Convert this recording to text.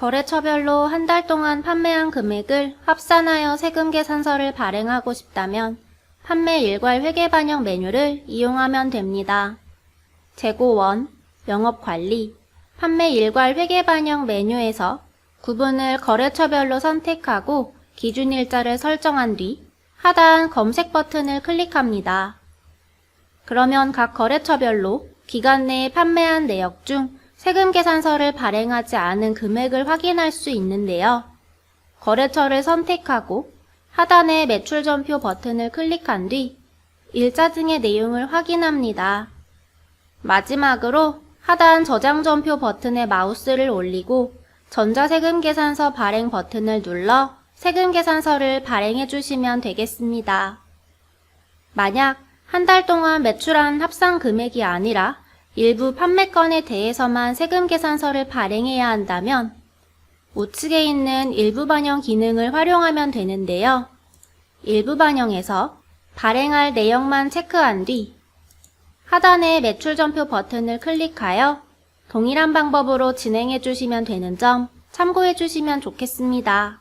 거래처별로 한 달 동안 판매한 금액을 합산하여 세금 계산서를 발행하고 싶다면 판매 일괄 회계 반영 메뉴를 이용하면 됩니다. 재고 원, 영업 관리, 판매 일괄 회계 반영 메뉴에서 구분을 거래처별로 선택하고 기준 일자를 설정한 뒤 하단 검색 버튼을 클릭합니다. 그러면 각 거래처별로 기간 내에 판매한 내역 중 세금 계산서를 발행하지 않은 금액을 확인할 수 있는데요. 거래처를 선택하고 하단의 매출 전표 버튼을 클릭한 뒤 일자 등의 내용을 확인합니다. 마지막으로 하단 저장 전표 버튼에 마우스를 올리고 전자세금 계산서 발행 버튼을 눌러 세금 계산서를 발행해 주시면 되겠습니다. 만약 한 달 동안 매출한 합산 금액이 아니라 일부 판매건에 대해서만 세금 계산서를 발행해야 한다면 우측에 있는 일부 반영 기능을 활용하면 되는데요. 일부 반영에서 발행할 내역만 체크한 뒤 하단의 매출 전표 버튼을 클릭하여 동일한 방법으로 진행해 주시면 되는 점 참고해 주시면 좋겠습니다.